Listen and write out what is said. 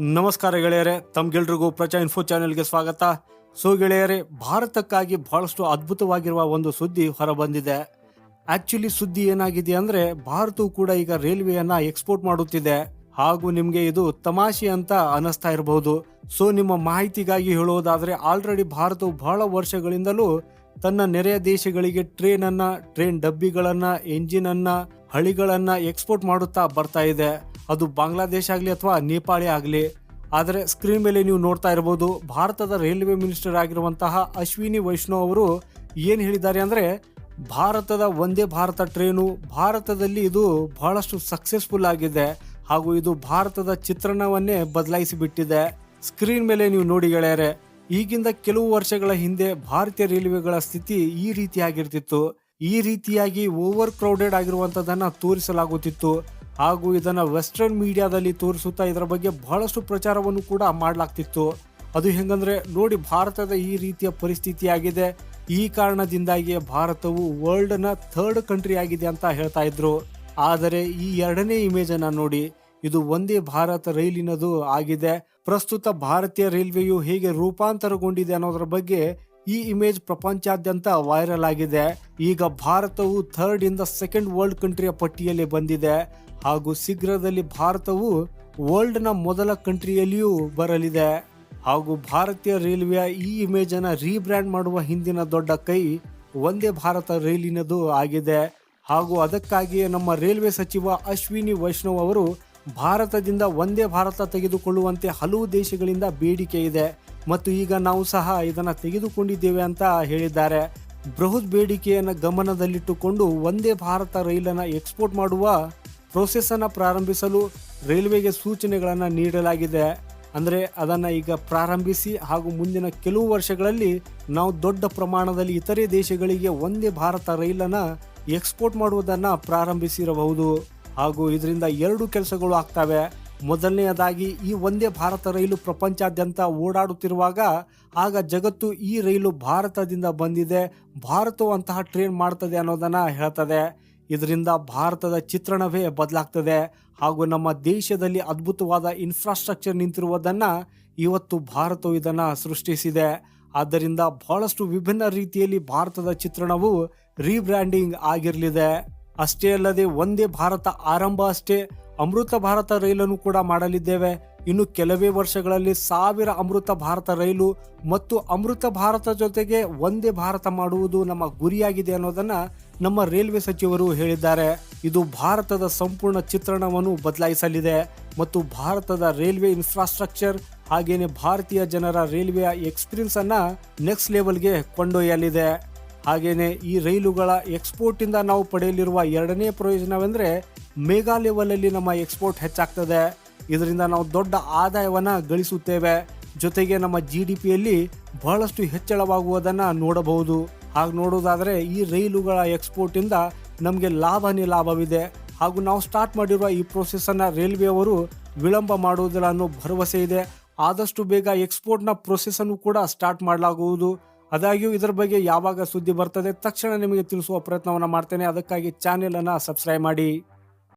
ನಮಸ್ಕಾರ ಗೆಳೆಯರೆ, ತಮ್ಗೆಲ್ರಿಗೂ ಪ್ರಜಾ ಇನ್ಫೋ ಚಾನೆಲ್ಗೆ ಸ್ವಾಗತ. ಸೊ ಗೆಳೆಯರೆ, ಭಾರತಕ್ಕಾಗಿ ಬಹಳಷ್ಟು ಅದ್ಭುತವಾಗಿರುವ ಒಂದು ಸುದ್ದಿ ಹೊರಬಂದಿದೆ. ಆಕ್ಚುಲಿ ಸುದ್ದಿ ಏನಾಗಿದೆ ಅಂದ್ರೆ, ಭಾರತವು ಕೂಡ ಈಗ ರೈಲ್ವೆಯನ್ನ ಎಕ್ಸ್ಪೋರ್ಟ್ ಮಾಡುತ್ತಿದೆ. ಹಾಗೂ ನಿಮ್ಗೆ ಇದು ತಮಾಷೆ ಅಂತ ಅನಿಸ್ತಾ ಇರಬಹುದು ಸೊ ನಿಮ್ಮ ಮಾಹಿತಿಗಾಗಿ ಹೇಳುವುದಾದ್ರೆ ಆಲ್ರೆಡಿ ಭಾರತವು ಬಹಳ ವರ್ಷಗಳಿಂದಲೂ ತನ್ನ ನೆರೆಯ ದೇಶಗಳಿಗೆ ಟ್ರೈನ್ ಅನ್ನ ಟ್ರೈನ್ ಡಬ್ಬಿಗಳನ್ನ ಎಂಜಿನ್ ಅನ್ನ ಹಳಿಗಳನ್ನ ಎಕ್ಸ್ಪೋರ್ಟ್ ಮಾಡುತ್ತಾ ಬರ್ತಾ ಇದೆ. ಅದು ಬಾಂಗ್ಲಾದೇಶ ಆಗಲಿ ಅಥವಾ ನೇಪಾಳಿ ಆಗಲಿ. ಆದರೆ ಸ್ಕ್ರೀನ್ ಮೇಲೆ ನೀವು ನೋಡ್ತಾ ಇರ್ಬೋದು, ಭಾರತದ ರೈಲ್ವೆ ಮಿನಿಸ್ಟರ್ ಆಗಿರುವಂತಹ ಅಶ್ವಿನಿ ವೈಷ್ಣವ್ ಅವರು ಏನು ಹೇಳಿದ್ದಾರೆ ಅಂದರೆ, ಭಾರತದ ಒಂದೇ ಭಾರತ ಟ್ರೈನು, ಭಾರತದಲ್ಲಿ ಇದು ಬಹಳಷ್ಟು ಸಕ್ಸಸ್ಫುಲ್ ಆಗಿದೆ ಹಾಗೂ ಇದು ಭಾರತದ ಚಿತ್ರಣವನ್ನೇ ಬದಲಾಯಿಸಿಬಿಟ್ಟಿದೆ. ಸ್ಕ್ರೀನ್ ಮೇಲೆ ನೀವು ನೋಡಿ ಗೆಳೆಯರೆ, ಈಗಿಂದ ಕೆಲವು ವರ್ಷಗಳ ಹಿಂದೆ ಭಾರತೀಯ ರೈಲ್ವೆಗಳ ಸ್ಥಿತಿ ಈ ರೀತಿಯಾಗಿರ್ತಿತ್ತು. ಈ ರೀತಿಯಾಗಿ ಓವರ್ ಕ್ರೌಡೆಡ್ ಆಗಿರುವಂತದನ್ನ ತೋರಿಸಲಾಗುತ್ತಿತ್ತು. ಹಾಗೂ ಇದನ್ನು ವೆಸ್ಟರ್ನ್ ಮೀಡಿಯಾದಲ್ಲಿ ತೋರಿಸುತ್ತಾ ಇದರ ಬಗ್ಗೆ ಬಹಳಷ್ಟು ಪ್ರಚಾರವನ್ನು ಕೂಡ ಮಾಡಲಾಗ್ತಿತ್ತು. ಅದು ಹೆಂಗಂದ್ರೆ ನೋಡಿ ಭಾರತದ ಈ ರೀತಿಯ ಪರಿಸ್ಥಿತಿಯಾಗಿದೆ. ಈ ಕಾರಣದಿಂದಾಗಿ ಭಾರತವು ವರ್ಲ್ಡ್ನ ಥರ್ಡ್ ಕಂಟ್ರಿ ಆಗಿದೆ ಅಂತ ಹೇಳ್ತಾ ಇದ್ರು. ಆದರೆ ಈ ಎರಡನೇ ಇಮೇಜ್ ಅನ್ನ ನೋಡಿ, ಇದು ಒಂದೇ ಭಾರತ ರೈಲಿನದು ಆಗಿದೆ. ಪ್ರಸ್ತುತ ಭಾರತೀಯ ರೈಲ್ವೆಯು ಹೇಗೆ ರೂಪಾಂತರಗೊಂಡಿದೆ ಅನ್ನೋದರ ಬಗ್ಗೆ ಈ ಇಮೇಜ್ ಪ್ರಪಂಚಾದ್ಯಂತ ವೈರಲ್ ಆಗಿದೆ. ಈಗ ಭಾರತವು ಥರ್ಡ್ ಇಂದ ಸೆಕೆಂಡ್ ವರ್ಲ್ಡ್ ಕಂಟ್ರಿಯ ಪಟ್ಟಿಯಲ್ಲಿ ಬಂದಿದೆ. ಹಾಗೂ ಶೀಘ್ರದಲ್ಲಿ ಭಾರತವು ವರ್ಲ್ಡ್ನ ಮೊದಲ ಕಂಟ್ರಿಯಲ್ಲಿಯೂ ಬರಲಿದೆ. ಹಾಗೂ ಭಾರತೀಯ ರೈಲ್ವೆಯ ಈ ಇಮೇಜ್ ಅನ್ನ ರೀಬ್ರ್ಯಾಂಡ್ ಮಾಡುವ ಹಿಂದಿನ ದೊಡ್ಡ ಕೈ ಒಂದೇ ಭಾರತ ರೈಲಿನದು ಆಗಿದೆ. ಹಾಗೂ ಅದಕ್ಕಾಗಿಯೇ ನಮ್ಮ ರೈಲ್ವೆ ಸಚಿವ ಅಶ್ವಿನಿ ವೈಷ್ಣವ್ ಅವರು ಭಾರತದಿಂದ ಒಂದೇ ಭಾರತ ತೆಗೆದುಕೊಳ್ಳುವಂತೆ ಹಲವು ದೇಶಗಳಿಂದ ಬೇಡಿಕೆ ಇದೆ. ಮತ್ತು ಈಗ ನಾವು ಸಹ ಇದನ್ನು ತೆಗೆದುಕೊಂಡಿದ್ದೇವೆ ಅಂತ ಹೇಳಿದ್ದಾರೆ. ಬೃಹತ್ ಬೇಡಿಕೆಯನ್ನು ಗಮನದಲ್ಲಿಟ್ಟುಕೊಂಡು ಒಂದೇ ಭಾರತ ರೈಲನ್ನು ಎಕ್ಸ್ಪೋರ್ಟ್ ಮಾಡುವ ಪ್ರೊಸೆಸನ್ನು ಪ್ರಾರಂಭಿಸಲು ರೈಲ್ವೆಗೆ ಸೂಚನೆಗಳನ್ನು ನೀಡಲಾಗಿದೆ. ಅಂದರೆ ಅದನ್ನು ಈಗ ಪ್ರಾರಂಭಿಸಿ ಹಾಗೂ ಮುಂದಿನ ಕೆಲವು ವರ್ಷಗಳಲ್ಲಿ ನಾವು ದೊಡ್ಡ ಪ್ರಮಾಣದಲ್ಲಿ ಇತರೆ ದೇಶಗಳಿಗೆ ಒಂದೇ ಭಾರತ ರೈಲನ್ನು ಎಕ್ಸ್ಪೋರ್ಟ್ ಮಾಡುವುದನ್ನು ಪ್ರಾರಂಭಿಸಿರಬಹುದು. ಹಾಗೂ ಇದರಿಂದ ಎರಡು ಕೆಲಸಗಳು ಆಗ್ತವೆ. ಮೊದಲನೆಯದಾಗಿ ಈ ಒಂದೇ ಭಾರತ ರೈಲು ಪ್ರಪಂಚಾದ್ಯಂತ ಓಡಾಡುತ್ತಿರುವಾಗ ಆಗ ಜಗತ್ತು ಈ ರೈಲು ಭಾರತದಿಂದ ಬಂದಿದೆ. ಭಾರತವು ಅಂತಹ ಟ್ರೈನ್ ಮಾಡ್ತದೆ ಅನ್ನೋದನ್ನ ಹೇಳ್ತದೆ. ಇದರಿಂದ ಭಾರತದ ಚಿತ್ರಣವೇ ಬದಲಾಗ್ತದೆ. ಹಾಗೂ ನಮ್ಮ ದೇಶದಲ್ಲಿ ಅದ್ಭುತವಾದ ಇನ್ಫ್ರಾಸ್ಟ್ರಕ್ಚರ್ ನಿಂತಿರುವುದನ್ನು ಇವತ್ತು ಭಾರತವು ಇದನ್ನು ಸೃಷ್ಟಿಸಿದೆ. ಆದ್ದರಿಂದ ಬಹಳಷ್ಟು ವಿಭಿನ್ನ ರೀತಿಯಲ್ಲಿ ಭಾರತದ ಚಿತ್ರಣವು ರೀಬ್ರ್ಯಾಂಡಿಂಗ್ ಆಗಿರಲಿದೆ. ಅಷ್ಟೇ ಅಲ್ಲದೆ ಒಂದೇ ಭಾರತ ಆರಂಭ ಅಷ್ಟೇ ಅಮೃತ ಭಾರತ ರೈಲನ್ನು ಕೂಡ ಮಾಡಲಿದ್ದೇವೆ. ಇನ್ನು ಕೆಲವೇ ವರ್ಷಗಳಲ್ಲಿ ಸಾವಿರ ಅಮೃತ ಭಾರತ ರೈಲು ಮತ್ತು ಅಮೃತ ಭಾರತ ಜೊತೆಗೆ ಒಂದೇ ಭಾರತ ಮಾಡುವುದು ನಮ್ಮ ಗುರಿಯಾಗಿದೆ ಅನ್ನೋದನ್ನ ನಮ್ಮ ರೈಲ್ವೆ ಸಚಿವರು ಹೇಳಿದ್ದಾರೆ. ಇದು ಭಾರತದ ಸಂಪೂರ್ಣ ಚಿತ್ರಣವನ್ನು ಬದಲಾಯಿಸಲಿದೆ ಮತ್ತು ಭಾರತದ ರೈಲ್ವೆ ಇನ್ಫ್ರಾಸ್ಟ್ರಕ್ಚರ್ ಹಾಗೇನೆ ಭಾರತೀಯ ಜನರ ರೈಲ್ವೆಯ ಎಕ್ಸ್ಪೀರಿಯನ್ಸ್ ಅನ್ನ ನೆಕ್ಸ್ಟ್ ಲೆವೆಲ್ಗೆ ಕೊಂಡೊಯ್ಯಲಿದೆ. ಹಾಗೇನೆ ಈ ರೈಲುಗಳ ಎಕ್ಸ್ಪೋರ್ಟಿಂದ ನಾವು ಪಡೆಯಲಿರುವ ಎರಡನೇ ಪ್ರಯೋಜನವೆಂದರೆ ಮೇಘಾ ಲೆವೆಲ್ ಅಲ್ಲಿ ನಮ್ಮ ಎಕ್ಸ್ಪೋರ್ಟ್ ಹೆಚ್ಚಾಗ್ತದೆ. ಇದರಿಂದ ನಾವು ದೊಡ್ಡ ಆದಾಯವನ್ನ ಗಳಿಸುತ್ತೇವೆ. ಜೊತೆಗೆ ನಮ್ಮ ಜಿ ಡಿ ಪಿಯಲ್ಲಿ ಬಹಳಷ್ಟು ಹೆಚ್ಚಳವಾಗುವುದನ್ನ ನೋಡಬಹುದು. ಹಾಗೆ ನೋಡೋದಾದರೆ ಈ ರೈಲುಗಳ ಎಕ್ಸ್ಪೋರ್ಟಿಂದ ನಮಗೆ ಲಾಭನೇ ಲಾಭವಿದೆ. ಹಾಗೂ ನಾವು ಸ್ಟಾರ್ಟ್ ಮಾಡಿರುವ ಈ ಪ್ರೊಸೆಸನ್ನು ರೈಲ್ವೆಯವರು ವಿಳಂಬ ಮಾಡುವುದಿಲ್ಲ ಅನ್ನೋ ಭರವಸೆ ಇದೆ. ಆದಷ್ಟು ಬೇಗ ಎಕ್ಸ್ಪೋರ್ಟ್ನ ಪ್ರೊಸೆಸನ್ನು ಕೂಡ ಸ್ಟಾರ್ಟ್ ಮಾಡಲಾಗುವುದು. ಆದಾಗ್ಯೂ ಇದರ ಬಗ್ಗೆ ಯಾವಾಗ ಸುದ್ದಿ ಬರ್ತದೆ ತಕ್ಷಣ ನಿಮಗೆ ತಿಳಿಸುವ ಪ್ರಯತ್ನವನ್ನು ಮಾಡ್ತೇನೆ. ಅದಕ್ಕಾಗಿ ಚಾನೆಲ್ ಅನ್ನ ಸಬ್ಸ್ಕ್ರೈಬ್ ಮಾಡಿ.